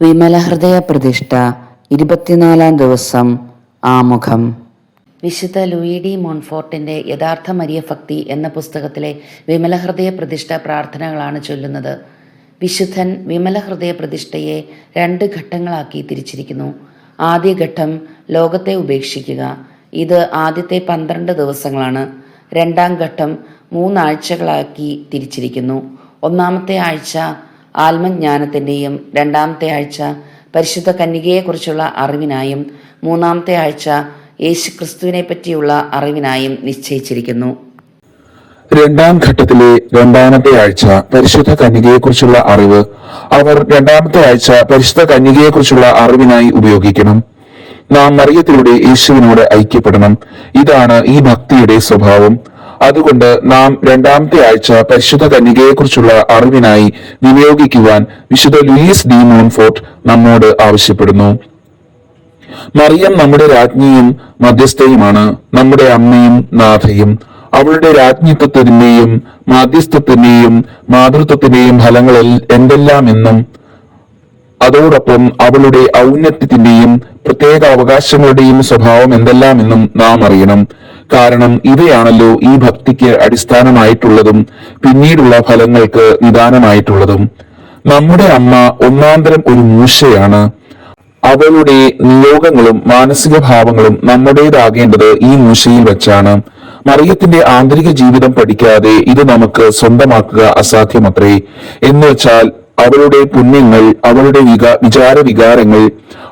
വിമലഹൃദയ പ്രതിഷ്ഠ ഇരുപത്തിനാലാം ദിവസം ആമുഖം. വിശുദ്ധ ലൂയി ഡി മോൺഫോർട്ടിന്റെ യഥാർത്ഥ മരിയ ഭക്തി എന്ന പുസ്തകത്തിലെ വിമലഹൃദയ പ്രതിഷ്ഠ പ്രാർത്ഥനകളാണ് ചൊല്ലുന്നത്. വിശുദ്ധൻ വിമലഹൃദയ പ്രതിഷ്ഠയെ രണ്ട് ഘട്ടങ്ങളാക്കി തിരിച്ചിരിക്കുന്നു. ആദ്യ ഘട്ടം ലോകത്തെ ഉപേക്ഷിക്കുക. ഇത് ആദ്യത്തെ പന്ത്രണ്ട് ദിവസങ്ങളാണ്. രണ്ടാം ഘട്ടം മൂന്നാഴ്ചകളാക്കി തിരിച്ചിരിക്കുന്നു. ഒന്നാമത്തെ ആഴ്ച ആത്മജ്ഞാനത്തിന്റെയും രണ്ടാമത്തെ ആഴ്ച പരിശുദ്ധ കന്യകയെക്കുറിച്ചുള്ള അറിവിനായും മൂന്നാമത്തെ ആഴ്ച യേശു ക്രിസ്തുവിനെ പറ്റിയുള്ള അറിവിനായും നിശ്ചയിച്ചിരിക്കുന്നു. രണ്ടാം ഘട്ടത്തിലെ രണ്ടാമത്തെ ആഴ്ച പരിശുദ്ധ കന്യകയെക്കുറിച്ചുള്ള അറിവ് അവർ രണ്ടാമത്തെ ആഴ്ച പരിശുദ്ധ കന്യകയെക്കുറിച്ചുള്ള അറിവിനായി ഉപയോഗിക്കണം. നാം മറിയത്തിലൂടെ യേശുവിനോട് ഐക്യപ്പെടണം. ഇതാണ് ഈ ഭക്തിയുടെ സ്വഭാവം. അതുകൊണ്ട് നാം രണ്ടാമത്തെ ആഴ്ച പരിശുദ്ധ കന്യകയെക്കുറിച്ചുള്ള അറിവിനായി വിനിയോഗിക്കുവാൻ വിശുദ്ധ ലൂയിസ് ഡി മോൺഫോർട്ട് നമ്മോട് ആവശ്യപ്പെടുന്നു. മറിയം നമ്മുടെ രാജ്ഞിയും മധ്യസ്ഥയുമാണ്. നമ്മുടെ അമ്മയും നാഥയും. അവളുടെ രാജ്ഞിത്വത്തിന്റെയും മാധ്യസ്ഥത്തിന്റെയും മാതൃത്വത്തിന്റെയും ഫലങ്ങളിൽ എന്തെല്ലാം എന്നും അതോടൊപ്പം അവളുടെ ഔന്നത്യത്തിന്റെയും പ്രത്യേക അവകാശങ്ങളുടെയും സ്വഭാവം എന്തെല്ലാമെന്നും നാം അറിയണം. കാരണം ഇവയാണല്ലോ ഈ ഭക്തിക്ക് അടിസ്ഥാനമായിട്ടുള്ളതും പിന്നീടുള്ള ഫലങ്ങൾക്ക് നിദാനമായിട്ടുള്ളതും. നമ്മുടെ അമ്മ ഒന്നാന്തരം ഒരു മൂശയാണ്. അവളുടെ നിയോഗങ്ങളും മാനസിക ഭാവങ്ങളും നമ്മുടേതാകേണ്ടത് ഈ മൂശയിൽ വെച്ചാണ്. മറിയത്തിന്റെ ആന്തരിക ജീവിതം പഠിക്കാതെ ഇത് നമുക്ക് സ്വന്തമാക്കുക അസാധ്യമത്രേ. എന്ന് വെച്ചാൽ അവളുടെ പുണ്യങ്ങൾ അവളുടെ വിചാര വികാരങ്ങൾ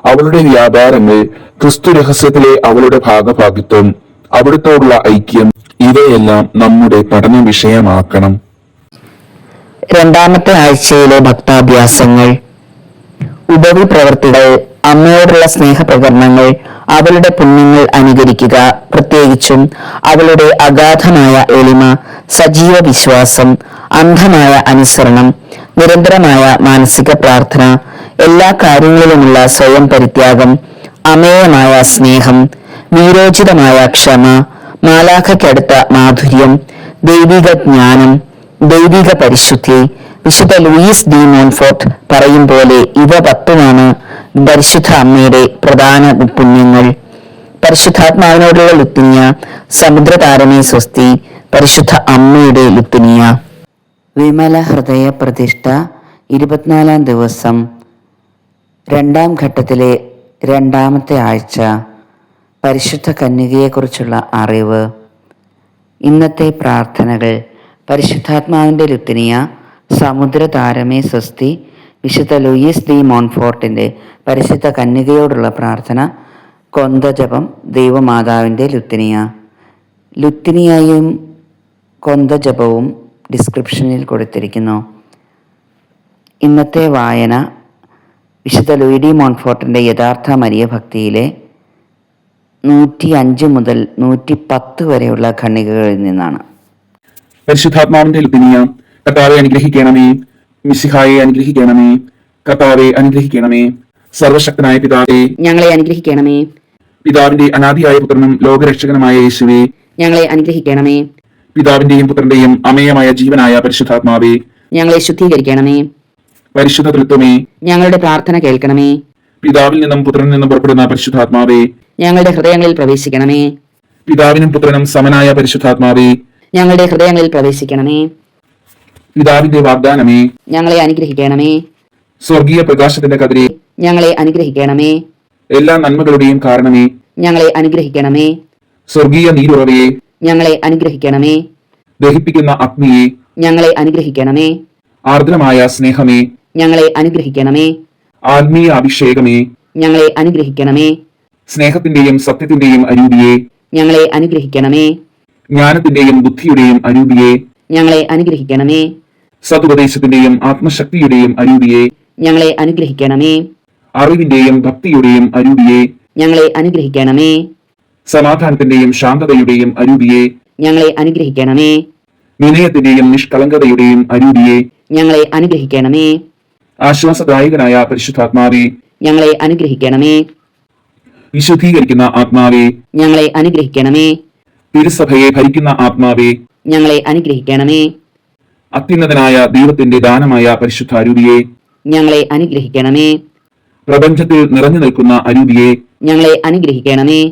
അവളുടെ വ്യാപാരങ്ങൾ ക്രിസ്തു രഹസ്യത്തിലെ അവളുടെ ഭാഗഭാഗിത്വം അവിടുത്തോടുള്ള ഐക്യം ഇവയെല്ലാം നമ്മുടെ പഠന വിഷയമാക്കണം. രണ്ടാമത്തെ ആഴ്ചയിലെ ഭക്താഭ്യാസങ്ങൾ. ഉപരി പ്രവർത്തികൾ അമ്മയോടുള്ള സ്നേഹപ്രകരണങ്ങൾ അവളുടെ പുണ്യങ്ങൾ അനുകരിക്കുക പ്രത്യേകിച്ചും അവളുടെ അഗാധമായ എളിമ സജീവ വിശ്വാസം അന്ധമായ അനുസരണം നിരന്തരമായ മാനസിക പ്രാർത്ഥന എല്ലാ കാര്യങ്ങളിലുമുള്ള സ്വയം പരിത്യാഗം അമേയമായ സ്നേഹം വീരോചിതമായ ക്ഷമ മാലാഖയ്ക്കടുത്ത മാധുര്യം ദൈവിക ജ്ഞാനം ദൈവിക പരിശുദ്ധി വിശുദ്ധ ലൂയിസ് ഡി മോൺഫോർട്ട് പറയും പോലെ ഇവ പത്തുമാണ് പരിശുദ്ധ അമ്മയുടെ പ്രധാന പുണ്യങ്ങൾ. പരിശുദ്ധാത്മാവിനോടുള്ള ലുത്തിനിയ സമുദ്രതാരമേ സ്വസ്തി പരിശുദ്ധ അമ്മയുടെ ലുത്തിനിയ. വിമല ഹൃദയ പ്രതിഷ്ഠ ഇരുപത്തിനാലാം ദിവസം രണ്ടാം ഘട്ടത്തിലെ രണ്ടാമത്തെ ആഴ്ച പരിശുദ്ധ കന്യകയെക്കുറിച്ചുള്ള അറിവ്. ഇന്നത്തെ പ്രാർത്ഥനകൾ പരിശുദ്ധാത്മാവിന്റെ ലുത്തിനിയ സമുദ്ര താരമേ സ്വസ്തി വിശുദ്ധ ലൂയിസ് ഡി മോൺഫോർട്ടിന്റെ പരിശുദ്ധ കന്യകയോടുള്ള പ്രാർത്ഥന കൊന്തജപം ദൈവമാതാവിന്റെ ലുത്തിനിയ. ലുത്തിനിയയും കൊന്തജപവും ഡിസ്ക്രിപ്ഷനിൽ കൊടുത്തിരിക്കുന്നു. ഇന്നത്തെ വായന വിശുദ്ധ ലൂയി ഡി മോൺഫോർട്ടിന്റെ യഥാർത്ഥ മരിയ ഭക്തിയിലെ നൂറ്റി അഞ്ച് മുതൽ നൂറ്റി പത്ത് വരെയുള്ള ഖണ്ഡികകളിൽ നിന്നാണ്. പരിശുദ്ധാത്മാവിന്റെ ലുത്തിനിയ കർത്താവെ അനുഗ്രഹിക്കണമേ. മിശിഹായെ അനുഗ്രഹിക്കണമേ. കർത്താവെ അനുഗ്രഹിക്കണമേ. സർവശക്തനായ പിതാവെ. ഞങ്ങളെ അനുഗ്രഹിക്കണമേ. പിതാവിന്റെ അനാദിയായ പുത്രനും ലോകരക്ഷകനുമായ യേശുവേ. ഞങ്ങളെ അനുഗ്രഹിക്കണമേ. പിതാവിന്റെയും പുത്രന്റെയും അമേയമായ ജീവനായ പരിശുദ്ധാത്മാവേ ഞങ്ങളെ ശുദ്ധീകരിക്കണമേ. പരിശുദ്ധ തൃത്വമേ ഞങ്ങളുടെ പ്രാർത്ഥന കേൾക്കണമേ. പിതാവിൽ നിന്നും പുത്രനിൽ നിന്നും പുറപ്പെടുന്ന പരിശുദ്ധാത്മാവേ ഞങ്ങളുടെ ഹൃദയങ്ങളിൽ പ്രവേശിക്കണമേ. പിതാവിനും പുത്രനും സമനായ പരിശുദ്ധാത്മാവേ ഞങ്ങളുടെ ഹൃദയങ്ങളിൽ പ്രവേശിക്കണമേ. പിതാവിന്റെ വാഗ്ദാനമേ ഞങ്ങളെ അനുഗ്രഹിക്കണമേ. സ്വർഗീയ പ്രകാശത്തിന്റെ കതിരെ ഞങ്ങളെ അനുഗ്രഹിക്കണമേ. എല്ലാ നന്മകളുടെയും കാരണമേ ഞങ്ങളെ അനുഗ്രഹിക്കണമേ. സ്വർഗീയ നീരുറവയെ ഞങ്ങളെ അനുഗ്രഹിക്കണമേ. ദഹിപ്പിക്കുന്ന അഗ്നിയെ ഞങ്ങളെ അനുഗ്രഹിക്കണമേ. ആർദ്രമായ സ്നേഹമേ ഞങ്ങളെ അനുഗ്രഹിക്കണമേ. ആത്മീയ അഭിഷേകമേ ഞങ്ങളെ അനുഗ്രഹിക്കണമേ. സ്നേഹത്തിന്റെയും സത്യത്തിന്റെയും അരൂപിയെ ഞങ്ങളെ അനുഗ്രഹിക്കണമേ. ജ്ഞാനത്തിന്റെയും ബുദ്ധിയുടെയും അരൂപിയെ ഞങ്ങളെ അനുഗ്രഹിക്കണമേ. സതുപദേശത്തിന്റെയും ആത്മശക്തിയുടെയും അരൂപിയെ ഞങ്ങളെ അനുഗ്രഹിക്കണമേ. അറിവിന്റെയും ഭക്തിയുടെയും അരൂപിയെ ഞങ്ങളെ അനുഗ്രഹിക്കണമേ. സമാധാനത്തിന്റെയും ശാന്തതയുടെയും അരൂപിയെ. ഞങ്ങളെ അനുഗ്രഹിക്കണമേ. വിനയത്തിന്റെയും നിഷ്കളങ്കതയുടെയും അരൂപിയെ. ഞങ്ങളെ അനുഗ്രഹിക്കണമേ. ആശ്വാസദായകനായ പരിശുദ്ധാത്മാവെ. ഞങ്ങളെ അനുഗ്രഹിക്കണമേ. വിശുദ്ധീകരിക്കുന്ന ആത്മാവെ. ഞങ്ങളെ അനുഗ്രഹിക്കണമേ. തിരുസഭയെ ഭരിക്കുന്ന ആത്മാവെ. ഞങ്ങളെ അനുഗ്രഹിക്കണമേ. അത്യുന്നതനായ ദൈവത്തിന്റെ ദാനമായ പരിശുദ്ധ അരൂപിയെ ഞങ്ങളെ അനുഗ്രഹിക്കണമേ. പ്രപഞ്ചത്തിൽ നിറഞ്ഞു നിൽക്കുന്ന അരൂപിയെ. ഞങ്ങളെ അനുഗ്രഹിക്കണമേ.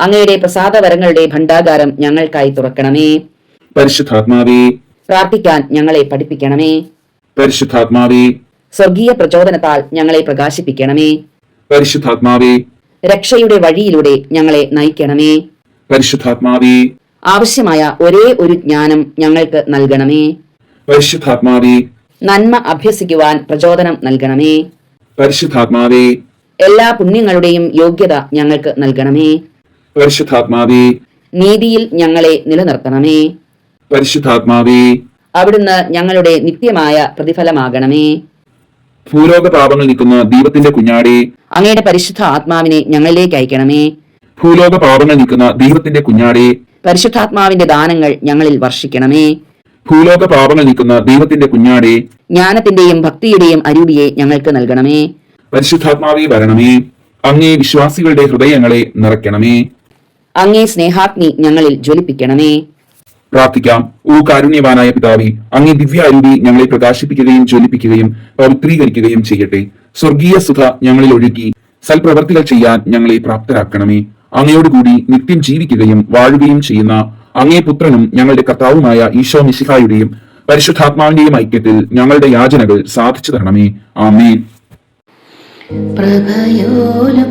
അങ്ങയുടെ പ്രസാദവരങ്ങളുടെ ഭണ്ഡാകാരം ഞങ്ങൾക്കായി തുറക്കണമേ. പരിശുദ്ധാത്മാവേ. പ്രാർത്ഥിക്കാൻ ഞങ്ങളെ പഠിപ്പിക്കണമേ. പരിശുദ്ധാത്മാവേ. സ്വർഗീയ പ്രചോദനത്താൽ ഞങ്ങളെ പ്രകാശിപ്പിക്കണമേ. പരിശുദ്ധാത്മാവേ. രക്ഷയുടെ വഴിയിലൂടെ ഞങ്ങളെ നയിക്കണമേ. പരിശുദ്ധാത്മാവേ. ആവശ്യമായ ഒരേ ഒരു ജ്ഞാനം ഞങ്ങൾക്ക് നൽകണമേ. പരിശുദ്ധാത്മാവേ. നന്മ അഭ്യസിക്കുവാൻ പ്രചോദനം നൽകണമേ. പരിശുദ്ധാത്മാവേ. എല്ലാ പുണ്യങ്ങളുടെയും യോഗ്യത ഞങ്ങൾക്ക് നൽകണമേ. പരിശുദ്ധാത്മാവേ നീതിയിൽ ഞങ്ങളെ നിലനിർത്തണമേ. പരിശുദ്ധാത്മാവേ അവിടുന്ന് ഞങ്ങളുടെ നിത്യമായ പ്രതിഫലമാകണമേ. ഭൂലോക പാപങ്ങൾ നിൽക്കുന്ന ദൈവത്തിന്റെ കുഞ്ഞാടി അങ്ങയുടെ പരിശുദ്ധ ആത്മാവിനെ ഞങ്ങളിലേക്ക് അയക്കണമേ. ഭൂലോക പാപങ്ങൾ നിൽക്കുന്ന ദൈവത്തിന്റെ കുഞ്ഞാടി പരിശുദ്ധാത്മാവിന്റെ ദാനങ്ങൾ ഞങ്ങളിൽ വർഷിക്കണമേ. ഭൂലോക പാപങ്ങൾ നിൽക്കുന്ന ദൈവത്തിന്റെ കുഞ്ഞാടി ജ്ഞാനത്തിന്റെയും ഭക്തിയുടെയും അരൂപിയെ ഞങ്ങൾക്ക് നൽകണമേ. പരിശുദ്ധാത്മാവേ വരണമേ. അങ്ങേ വിശ്വാസികളുടെ ഹൃദയങ്ങളെ നിറയ്ക്കണമേ. അങ്ങേ സ്നേഹാഗ്നി ഞങ്ങളിൽ ജ്വലിപ്പിക്കണമേ. പ്രാർത്ഥിക്കാം. ഓ കാരുണ്യവാനായ പിതാവേ അങ്ങേ ദിവ്യാരൂപി ഞങ്ങളെ പ്രകാശിപ്പിക്കുകയും ജ്വലിപ്പിക്കുകയും പവിത്രീകരിക്കുകയും ചെയ്യട്ടെ. സ്വർഗീയ സുഖ ഞങ്ങളിൽ ഒഴുകി സൽപ്രവർത്തികൾ ചെയ്യാൻ ഞങ്ങളെ പ്രാപ്തരാക്കണമേ. അങ്ങയോടുകൂടി നിത്യം ജീവിക്കുകയും വാഴുകയും ചെയ്യുന്ന അങ്ങേ പുത്രനും ഞങ്ങളുടെ കർത്താവുമായ ഈശോ മിശിഹായുടെയും പരിശുദ്ധാത്മാവിന്റെയും ഐക്യത്തിൽ ഞങ്ങളുടെ യാചനകൾ സാധിച്ചു തരണമേ. ആമേൻ. പ്രഭയോലും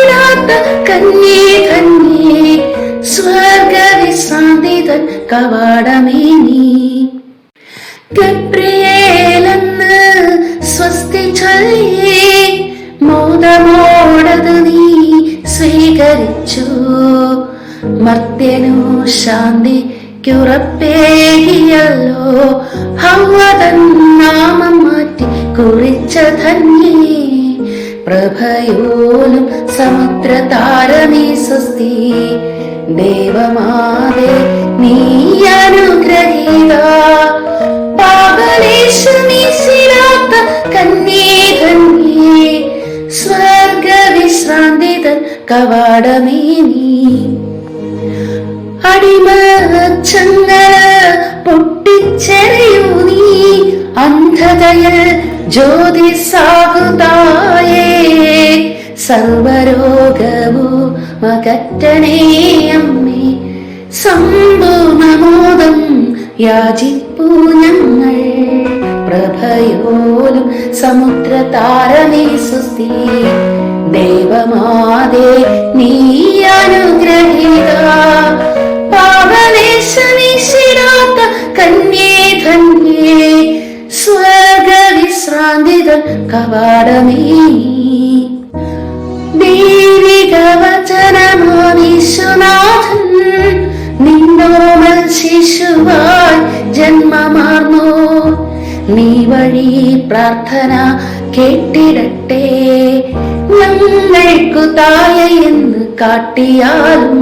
കന്യേ കന്യേ സ്വർഗവിശ്രാന്തിതൻ കവാടമേ നീ. ഗബ്രിയേലെന്ന് സ്വസ്തി ചൊല്ലേ മോദമോടത് നീ സ്വീകരിച്ചു. മർത്യനു ശാന്തിക്കുറപ്പേകിയല്ലോ ഹവതൻ നാമം മാറ്റി കുറിച്ച ധന്യേ. പ്രഭയോലും സമുദ്രതാരമേ സ്വസ്തി. ദേവമാവേ നീ അനുഗ്രഹീത. പാപലേശമീശിരാത്ത കന്യേ കന്യേ സ്വർഗവിശ്രാന്തിതൻ കവാടമേ നീ. അടിമച്ചങ്ങല പൊട്ടിച്ചെറിയൂ നീ. അന്ധതയിൽ ജ്യോതിസാകുതായേ സർവരോഗവും അകറ്റണേ അമ്മേ. സമ്പൂർണമോദം യാചിപ്പൂ ഞങ്ങൾ പ്രഭയോലും സമുദ്രതാരമേ സുസ്തി ദൈവമാതേ നീ അനുഗ്രഹീത. പാപലേശമീശിരാത്ത കന്യേ സ്വർഗവിശ്രാന്തിതൻ കവാടമേ. ദൈവിക വചനമാവിശ്വനാഥൻ നിന്നോമൽ ശിശുവായി ജന്മമാർന്നു. നീ വഴി പ്രാർത്ഥന കേട്ടിടട്ടെ. ഞങ്ങൾക്കു തായ എന്ന് കാട്ടിയാലും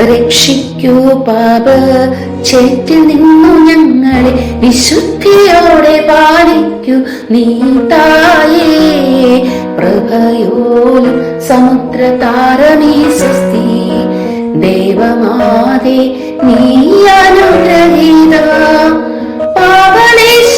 രക്ഷിക്കൂ പാപ. ചേറ്റിൽ നിന്നു ഞങ്ങളെ വിശുദ്ധിയോടെ പാലിക്കൂ. നീ തായേ പ്രഭയോലും സമുദ്ര താരമേ സ്വസ്തി. ദേവമാതേ നീ അനുഗ്രഹീത. പാവലേശമേശിരാത്ത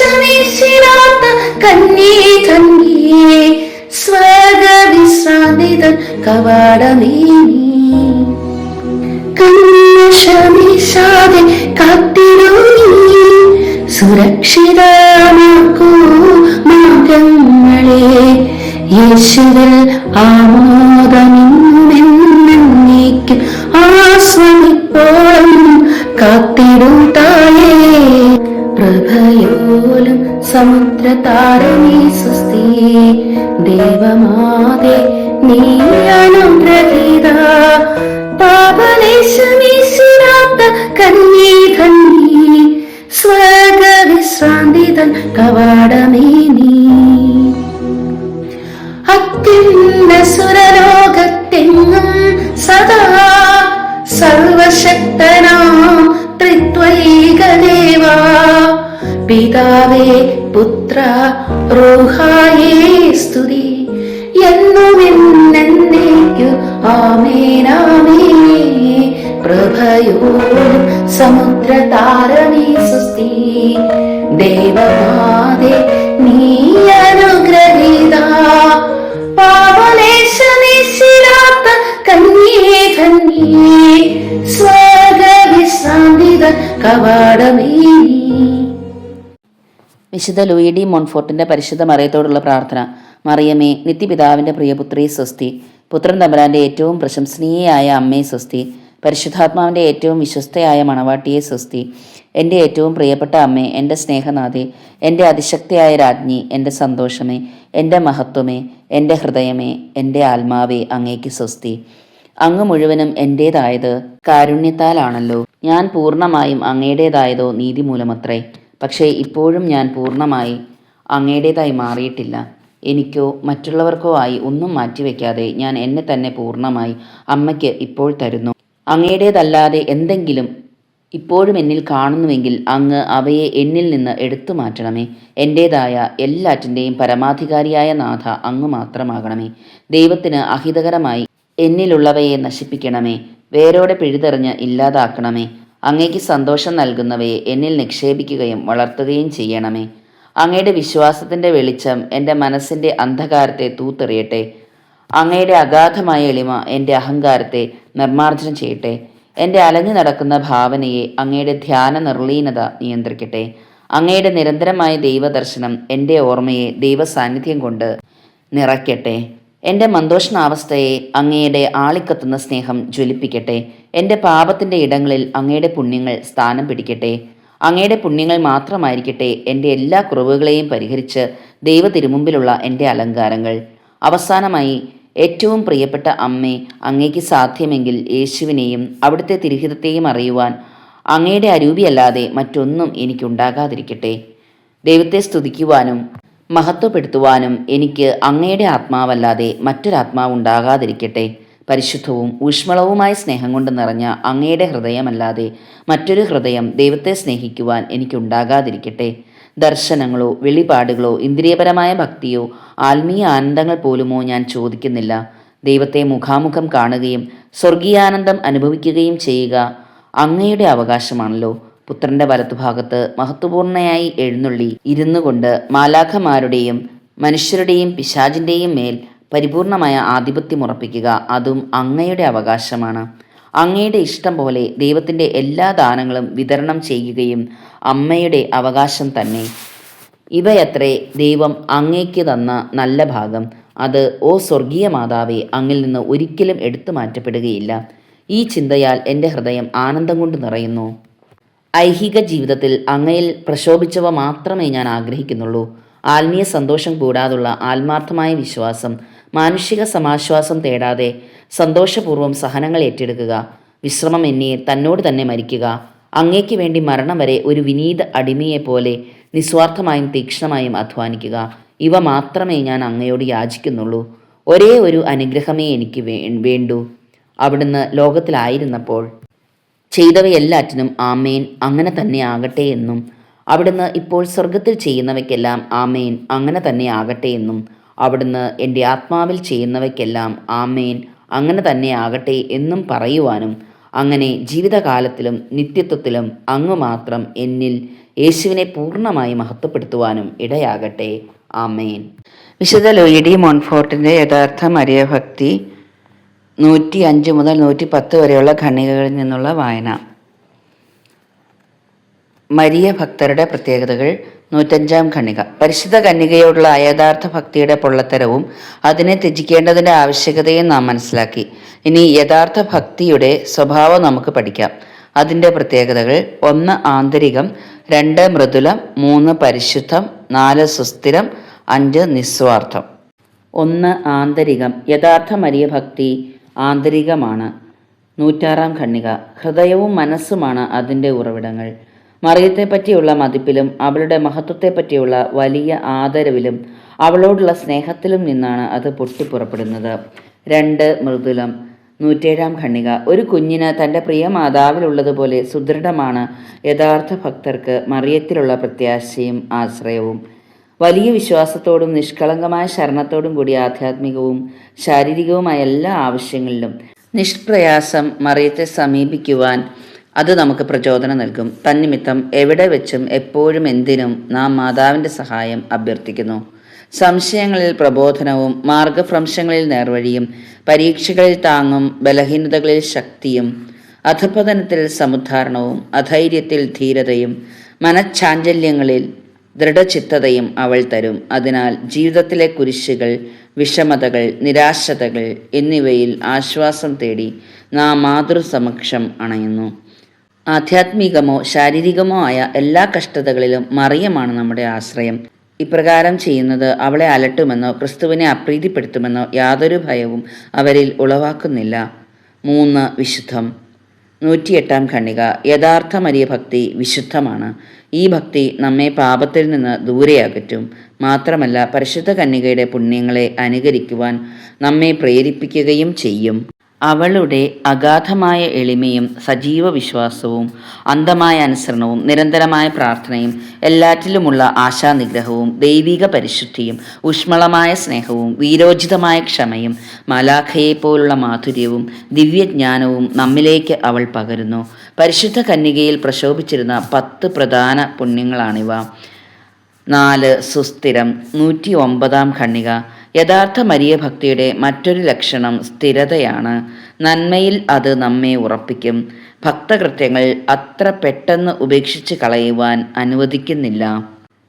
യേശുവിൽ ആമോദമെന്നേക്കും ആസ്വദിപ്പോളം കാത്തിടും തായേ പ്രഭയോലും സമുദ്രതാരമേ സ്വസ്തി ദേവമാതേ നീ അനുഗ്രഹീത. പാപലേശമീശിരാത്ത കന്യേ കന്യേ സ്വർഗ വിശ്രാന്തിതൻ കവാടമേ പിതാവേ പുത്ര റോഹായേ സ്തുതി. എന്നുമെന്നേക്കു ആമേനാമേ പ്രഭയോ സമുദ്ര താരമേ സുസ്തി ദേവമാതേ നീ അനുഗ്രഹീത. പാവലേശമേശിരാത്ത കന്യേ കന്യേ സ്വർഗ വിശ്രാന്തിത കവാടമേ വിശുദ്ധ ലൂയി ഡി മോൺഫോർട്ടിന്റെ പരിശുദ്ധ മറിയത്തോടുള്ള പ്രാർത്ഥന. മറിയമേ നിത്യപിതാവിന്റെ പ്രിയപുത്രി സ്വസ്തി. പുത്രൻ തമ്പരാന്റെ ഏറ്റവും പ്രശംസനീയയായ അമ്മയെ സ്വസ്തി. പരിശുദ്ധാത്മാവിന്റെ ഏറ്റവും വിശ്വസ്തയായ മണവാട്ടിയെ സ്വസ്തി. എന്റെ ഏറ്റവും പ്രിയപ്പെട്ട അമ്മേ എന്റെ സ്നേഹനാഥേ എന്റെ അതിശക്തിയായ രാജ്ഞി എന്റെ സന്തോഷമേ എന്റെ മഹത്വമേ എന്റെ ഹൃദയമേ എന്റെ ആത്മാവേ അങ്ങേക്ക് സ്വസ്തി. അങ്ങ് മുഴുവനും എന്റേതായത് കാരുണ്യത്താലാണല്ലോ. ഞാൻ പൂർണമായും അങ്ങയുടേതായതോ നീതി മൂലമത്രേ പക്ഷേ ഇപ്പോഴും ഞാൻ പൂർണമായി അങ്ങയുടേതായി മാറിയിട്ടില്ല. എനിക്കോ മറ്റുള്ളവർക്കോ ആയി ഒന്നും മാറ്റിവെക്കാതെ ഞാൻ എന്നെ തന്നെ പൂർണമായി അമ്മയ്ക്ക് ഇപ്പോൾ തരുന്നു. അങ്ങയുടേതല്ലാതെ എന്തെങ്കിലും ഇപ്പോഴും എന്നിൽ കാണുന്നുവെങ്കിൽ അങ്ങ് അവയെ എന്നിൽ നിന്ന് എടുത്തു മാറ്റണമേ. എന്റേതായ എല്ലാറ്റിന്റെയും പരമാധികാരിയായ നാഥ അങ്ങ് മാത്രമാകണമേ. ദൈവത്തിന് അഹിതകരമായി എന്നിലുള്ളവയെ നശിപ്പിക്കണമേ. വേരോടെ പിഴുതെറിഞ്ഞ് ഇല്ലാതാക്കണമേ. അങ്ങയ്ക്ക് സന്തോഷം നൽകുന്നവയെ എന്നിൽ നിക്ഷേപിക്കുകയും വളർത്തുകയും ചെയ്യണമേ. അങ്ങയുടെ വിശ്വാസത്തിന്റെ വെളിച്ചം എന്റെ മനസ്സിന്റെ അന്ധകാരത്തെ തൂത്തെറിയട്ടെ. അങ്ങയുടെ അഗാധമായ എളിമ എന്റെ അഹങ്കാരത്തെ നിർമ്മാർജനം ചെയ്യട്ടെ. എന്റെ അലഞ്ഞു നടക്കുന്ന ഭാവനയെ അങ്ങയുടെ ധ്യാന നിർലീനത നിയന്ത്രിക്കട്ടെ. അങ്ങയുടെ നിരന്തരമായ ദൈവദർശനം എന്റെ ഓർമ്മയെ ദൈവസാന്നിധ്യം കൊണ്ട് നിറയ്ക്കട്ടെ. എന്റെ മന്തോഷണാവസ്ഥയെ അങ്ങയുടെ ആളിക്കത്തുന്ന സ്നേഹം ജ്വലിപ്പിക്കട്ടെ. എന്റെ പാപത്തിന്റെ ഇടങ്ങളിൽ അങ്ങയുടെ പുണ്യങ്ങൾ സ്ഥാനം പിടിക്കട്ടെ. അങ്ങയുടെ പുണ്യങ്ങൾ മാത്രമായിരിക്കട്ടെ എന്റെ എല്ലാ കുറവുകളെയും പരിഹരിച്ച് ദൈവ തിരുമുമ്പിലുള്ള എന്റെ അലങ്കാരങ്ങൾ. അവസാനമായി ഏറ്റവും പ്രിയപ്പെട്ട അമ്മേ അങ്ങേക്ക് സാധ്യമെങ്കിൽ യേശുവിനെയും അവിടുത്തെ തിരുഹിതത്തെയും അറിയുവാൻ അങ്ങയുടെ അരൂപിയല്ലാതെ മറ്റൊന്നും എനിക്കുണ്ടാകാതിരിക്കട്ടെ. ദൈവത്തെ സ്തുതിക്കുവാനും മഹത്വപ്പെടുത്തുവാനും എനിക്ക് അങ്ങയുടെ ആത്മാവല്ലാതെ മറ്റൊരാത്മാവുണ്ടാകാതിരിക്കട്ടെ. പരിശുദ്ധവും ഊഷ്മളവുമായ സ്നേഹം കൊണ്ട് നിറഞ്ഞ അങ്ങയുടെ ഹൃദയമല്ലാതെ മറ്റൊരു ഹൃദയം ദൈവത്തെ സ്നേഹിക്കുവാൻ എനിക്കുണ്ടാകാതിരിക്കട്ടെ. ദർശനങ്ങളോ വെളിപാടുകളോ ഇന്ദ്രിയപരമായ ഭക്തിയോ ആത്മീയ ആനന്ദങ്ങൾ പോലുമോ ഞാൻ ചോദിക്കുന്നില്ല. ദൈവത്തെ മുഖാമുഖം കാണുകയും സ്വർഗീയാനന്ദം അനുഭവിക്കുകയും ചെയ്യുക അങ്ങയുടെ അവകാശമാണല്ലോ. പുത്രന്റെ വലത്തുഭാഗത്ത് മഹത്വപൂർണയായി എഴുന്നള്ളി ഇരുന്നു കൊണ്ട് മാലാഖമാരുടെയും മനുഷ്യരുടെയും പിശാചിന്റെയും മേൽ പരിപൂർണമായ ആധിപത്യം ഉറപ്പിക്കുക അതും അങ്ങയുടെ അവകാശമാണ്. അങ്ങയുടെ ഇഷ്ടം പോലെ ദൈവത്തിന്റെ എല്ലാ ദാനങ്ങളും വിതരണം ചെയ്യുകയും അമ്മയുടെ അവകാശം തന്നെ. ഇവയത്രേ ദൈവം അങ്ങേക്ക് തന്ന നല്ല ഭാഗം. അത് ഓ സ്വർഗീയ മാതാവേ അങ്ങിൽ നിന്ന് ഒരിക്കലും എടുത്തു മാറ്റപ്പെടുകയില്ല. ഈ ചിന്തയാൽ എന്റെ ഹൃദയം ആനന്ദം കൊണ്ട് നിറയുന്നു. ഐഹിക ജീവിതത്തിൽ അങ്ങയിൽ പ്രശോഭിച്ചവ മാത്രമേ ഞാൻ ആഗ്രഹിക്കുന്നുള്ളൂ. ആത്മീയ സന്തോഷം കൂടാതുള്ള ആത്മാർത്ഥമായ വിശ്വാസം മാനുഷിക സമാശ്വാസം തേടാതെ സന്തോഷപൂർവം സഹനങ്ങൾ ഏറ്റെടുക്കുക വിശ്രമം എന്നെ തന്നോട് തന്നെ മരിക്കുക അങ്ങേക്ക് വേണ്ടി മരണം വരെ ഒരു വിനീത അടിമയെ പോലെ നിസ്വാർത്ഥമായും തീക്ഷ്ണമായും അധ്വാനിക്കുക ഇവ മാത്രമേ ഞാൻ അങ്ങയോട് യാചിക്കുന്നുള്ളൂ. ഒരേ ഒരു അനുഗ്രഹമേ എനിക്ക് വേണ്ടൂ. അവിടുന്ന് ലോകത്തിലായിരുന്നപ്പോൾ ചെയ്തവയെല്ലാറ്റിനും ആമേൻ അങ്ങനെ തന്നെ ആകട്ടെ എന്നും. അവിടുന്ന് ഇപ്പോൾ സ്വർഗത്തിൽ ചെയ്യുന്നവയ്ക്കെല്ലാം ആമേൻ അങ്ങനെ തന്നെ ആകട്ടെ എന്നും. അവിടുന്ന് എന്റെ ആത്മാവിൽ ചെയ്യുന്നവയ്ക്കെല്ലാം ആമേൻ അങ്ങനെ തന്നെ ആകട്ടെ എന്നും പറയുവാനും. അങ്ങനെ ജീവിതകാലത്തിലും നിത്യത്വത്തിലും അങ്ങ് മാത്രം എന്നിൽ യേശുവിനെ പൂർണമായി മഹത്വപ്പെടുത്തുവാനും ഇടയാകട്ടെ. ആമേൻ. വിശുദ്ധ ലോയിഡി മോൺഫോർട്ടിന്റെ യഥാർത്ഥ മരിയഭക്തി നൂറ്റി അഞ്ച് മുതൽ നൂറ്റി പത്ത് വരെയുള്ള ഖണ്ണികകളിൽ നിന്നുള്ള വായന. മരിയ ഭക്തരുടെ പ്രത്യേകതകൾ നൂറ്റഞ്ചാം ഖണ്ണിക പരിശുദ്ധ കന്യകയോടുള്ള യഥാർത്ഥ ഭക്തിയുടെ പൊള്ളത്തരവും അതിനെ ത്യജിക്കേണ്ടതിന്റെ ആവശ്യകതയും നാം മനസ്സിലാക്കി. ഇനി യഥാർത്ഥ ഭക്തിയുടെ സ്വഭാവം നമുക്ക് പഠിക്കാം. അതിന്റെ പ്രത്യേകതകൾ ഒന്ന് ആന്തരികം രണ്ട് മൃദുലം മൂന്ന് പരിശുദ്ധം നാല് സുസ്ഥിരം അഞ്ച് നിസ്വാർത്ഥം. ഒന്ന് ആന്തരികം. യഥാർത്ഥ മരിയ ഭക്തി ആന്തരികമാണ്. നൂറ്റാറാം ഖണ്ണിക ഹൃദയവും മനസ്സുമാണ് അതിന്റെ ഉറവിടങ്ങൾ. മറിയത്തെപ്പറ്റിയുള്ള മതിപ്പിലും അവളുടെ മഹത്വത്തെപ്പറ്റിയുള്ള വലിയ ആദരവിലും അവളോടുള്ള സ്നേഹത്തിലും നിന്നാണ് അത് പൊട്ടിപ്പുറപ്പെടുന്നത്. രണ്ട് മൃദുലം. നൂറ്റേഴാം ഖണ്ണിക ഒരു കുഞ്ഞിന് തന്റെ പ്രിയ മാതാവിലുള്ളതുപോലെ സുദൃഢമാണ് യഥാർത്ഥ ഭക്തർക്ക് മറിയത്തിലുള്ള പ്രത്യാശയും ആശ്രയവും. വലിയ വിശ്വാസത്തോടും നിഷ്കളങ്കമായ ശരണത്തോടും കൂടി ആധ്യാത്മികവും ശാരീരികവുമായ എല്ലാ ആവശ്യങ്ങളിലും നിഷ്പ്രയാസം മറിയത്തെ സമീപിക്കുവാൻ അത് നമുക്ക് പ്രചോദനം നൽകും. തന്നിമിത്തം എവിടെ വെച്ചും എപ്പോഴും എന്തിനും നാം മാതാവിന്റെ സഹായം അഭ്യർത്ഥിക്കുന്നു. സംശയങ്ങളിൽ പ്രബോധനവും മാർഗഭ്രംശങ്ങളിൽ നേർവഴിയും പരീക്ഷകളിൽ താങ്ങും ബലഹീനതകളിൽ ശക്തിയും അധപതനത്തിൽ സമുദ്ധാരണവും അധൈര്യത്തിൽ ധീരതയും മനഃചാഞ്ചല്യങ്ങളിൽ ദൃഢചിത്തതയും അവൾ തരും. അതിനാൽ ജീവിതത്തിലെ കുരിശുകൾ വിഷമതകൾ നിരാശതകൾ എന്നിവയിൽ ആശ്വാസം തേടി നാം മാതൃസമക്ഷം അണയുന്നു. ആധ്യാത്മികമോ ശാരീരികമോ ആയ എല്ലാ കഷ്ടതകളിലും മറിയമാണ് നമ്മുടെ ആശ്രയം. ഇപ്രകാരം ചെയ്യുന്നത് അവളെ അലട്ടുമെന്നോ ക്രിസ്തുവിനെ അപ്രീതിപ്പെടുത്തുമെന്നോ യാതൊരു ഭയവും അവരിൽ ഉളവാക്കുന്നില്ല. മൂന്ന് വിശുദ്ധം. നൂറ്റിയെട്ടാം ഖണ്ണിക യഥാർത്ഥ മരിയ ഭക്തി വിശുദ്ധമാണ്. ഈ ഭക്തി നമ്മെ പാപത്തിൽ നിന്ന് ദൂരെയാകറ്റും. മാത്രമല്ല പരിശുദ്ധ കന്യകയുടെ പുണ്യങ്ങളെ അനുകരിക്കുവാൻ നമ്മെ പ്രേരിപ്പിക്കുകയും ചെയ്യും. അവളുടെ അഗാധമായ എളിമയും സജീവ വിശ്വാസവും അന്ധമായ അനുസരണവും നിരന്തരമായ പ്രാർത്ഥനയും എല്ലാറ്റിലുമുള്ള ആശാനിഗ്രഹവും ദൈവിക പരിശുദ്ധിയും ഊഷ്മളമായ സ്നേഹവും വീരോചിതമായ ക്ഷമയും മലാഖയെ പോലുള്ള മാധുര്യവും ദിവ്യജ്ഞാനവും നമ്മിലേക്ക് അവൾ പകരുന്നു. പരിശുദ്ധ കന്യകയിൽ പ്രശോഭിച്ചിരുന്ന പത്ത് പ്രധാന പുണ്യങ്ങളാണിവ. നാല് സുസ്ഥിരം നൂറ്റി ഒമ്പതാം ഖണ്ണിക യഥാർത്ഥ മരിയ ഭക്തിയുടെ മറ്റൊരു ലക്ഷണം സ്ഥിരതയാണ്. നന്മയിൽ അത് നമ്മെ ഉറപ്പിക്കും. ഭക്തകൃത്യങ്ങൾ അത്ര പെട്ടെന്ന് ഉപേക്ഷിച്ച് കളയുവാൻ അനുവദിക്കുന്നില്ല.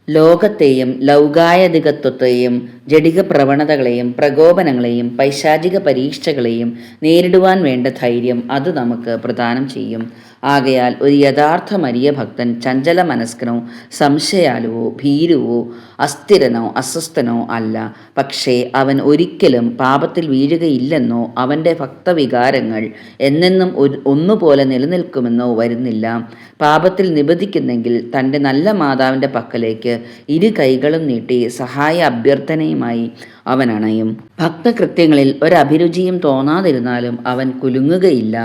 ലോകത്തെയും ലൗകായധികത്വത്തെയും ജടിക പ്രവണതകളെയും പ്രകോപനങ്ങളെയും പൈശാചിക പരീക്ഷകളെയും നേരിടുവാൻ വേണ്ട ധൈര്യം അത് നമുക്ക് പ്രദാനം ചെയ്യും. ആകയാൽ ഒരു യഥാർത്ഥ മരിയ ഭക്തൻ ചഞ്ചല മനസ്കനോ സംശയാലുവോ ഭീരുവോ അസ്ഥിരനോ അസ്വസ്ഥനോ അല്ല. പക്ഷേ അവൻ ഒരിക്കലും പാപത്തിൽ വീഴുകയില്ലെന്നോ അവന്റെ ഭക്തവികാരങ്ങൾ എന്നെന്നും ഒന്നുപോലെ നിലനിൽക്കുമെന്നോ വരുന്നില്ല. പാപത്തിൽ നിബന്ധിക്കുന്നെങ്കിൽ തന്റെ നല്ല മാതാവിന്റെ പക്കലേക്ക് ഇരു കൈകളും നീട്ടി സഹായ അഭ്യർത്ഥനയുമായി അവൻ അണയും ഭക്തകൃത്യങ്ങളിൽ ഒരഭിരുചിയും തോന്നാതിരുന്നാലും അവൻ കുലുങ്ങുകയില്ല.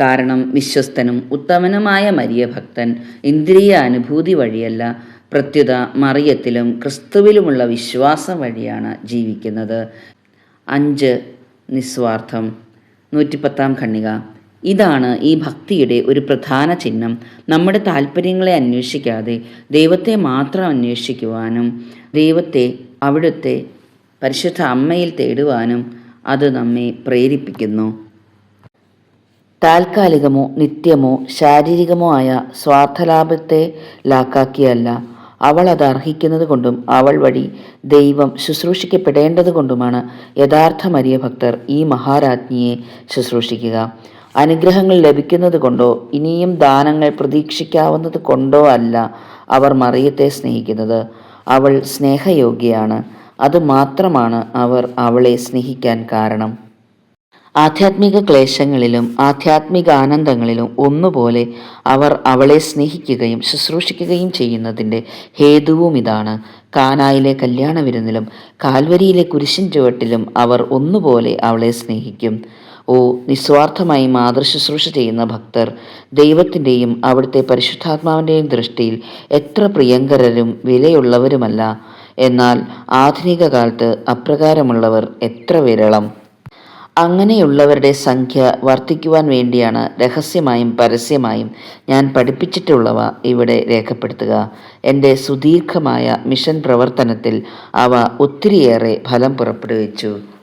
കാരണം വിശ്വസ്തനും ഉത്തമനുമായ മരിയ ഭക്തൻ ഇന്ദ്രിയ അനുഭൂതി വഴിയല്ല പ്രത്യുത മറിയത്തിലും ക്രിസ്തുവിലുമുള്ള വിശ്വാസം വഴിയാണ് ജീവിക്കുന്നത്. അഞ്ച് നിസ്വാർത്ഥം. നൂറ്റിപ്പത്താം ഖണ്ണിക ഇതാണ് ഈ ഭക്തിയുടെ ഒരു പ്രധാന ചിഹ്നം. നമ്മുടെ താല്പര്യങ്ങളെ അന്വേഷിക്കാതെ ദൈവത്തെ മാത്രം അന്വേഷിക്കുവാനും ദൈവത്തെ അവിടുത്തെ പരിശുദ്ധ അമ്മയിൽ തേടുവാനും അത് നമ്മെ പ്രേരിപ്പിക്കുന്നു. താൽക്കാലികമോ നിത്യമോ ശാരീരികമോ ആയ സ്വാർത്ഥലാഭത്തെ ലാക്കാക്കിയല്ല. അവൾ അത് അർഹിക്കുന്നത് കൊണ്ടും അവൾ വഴി ദൈവം ശുശ്രൂഷിക്കപ്പെടേണ്ടത് കൊണ്ടുമാണ് യഥാർത്ഥ മരിയ ഭക്തർ ഈ മഹാരാജ്ഞിയെ ശുശ്രൂഷിക്കുക. അനുഗ്രഹങ്ങൾ ലഭിക്കുന്നത് കൊണ്ടോ ഇനിയും ദാനങ്ങൾ പ്രതീക്ഷിക്കാവുന്നത് കൊണ്ടോ അല്ല അവർ മറിയത്തെ സ്നേഹിക്കുന്നത്. അവൾ സ്നേഹയോഗ്യയാണ്. അതുമാത്രമാണ് അവർ അവളെ സ്നേഹിക്കാൻ കാരണം. ആധ്യാത്മിക ക്ലേശങ്ങളിലും ആധ്യാത്മിക ആനന്ദങ്ങളിലും ഒന്നുപോലെ അവർ അവളെ സ്നേഹിക്കുകയും ശുശ്രൂഷിക്കുകയും ചെയ്യുന്നതിന്റെ ഹേതുവും ഇതാണ്. കാനായിലെ കല്യാണ വിരുന്നിലും കാൽവരിയിലെ കുരിശിൻ ചുവട്ടിലും അവർ ഒന്നുപോലെ അവളെ സ്നേഹിക്കും. ഓ നിസ്വാർത്ഥമായി മാതൃശുശ്രൂഷ ചെയ്യുന്ന ഭക്തർ ദൈവത്തിന്റെയും അവിടുത്തെ പരിശുദ്ധാത്മാവിന്റെയും ദൃഷ്ടിയിൽ എത്ര പ്രിയങ്കരരും വിലയുള്ളവരുമല്ല. എന്നാൽ ആധുനിക കാലത്ത് അപ്രകാരമുള്ളവർ എത്ര വിരളം. അങ്ങനെയുള്ളവരുടെ സംഖ്യ വർദ്ധിക്കുവാൻ വേണ്ടിയാണ് രഹസ്യമായും പരസ്യമായും ഞാൻ പഠിപ്പിച്ചിട്ടുള്ളവ ഇവിടെ രേഖപ്പെടുത്തുക. എന്റെ സുദീർഘമായ മിഷൻ പ്രവർത്തനത്തിൽ അവ ഒത്തിരിയേറെ ഫലം പുറപ്പെടുവിച്ചു.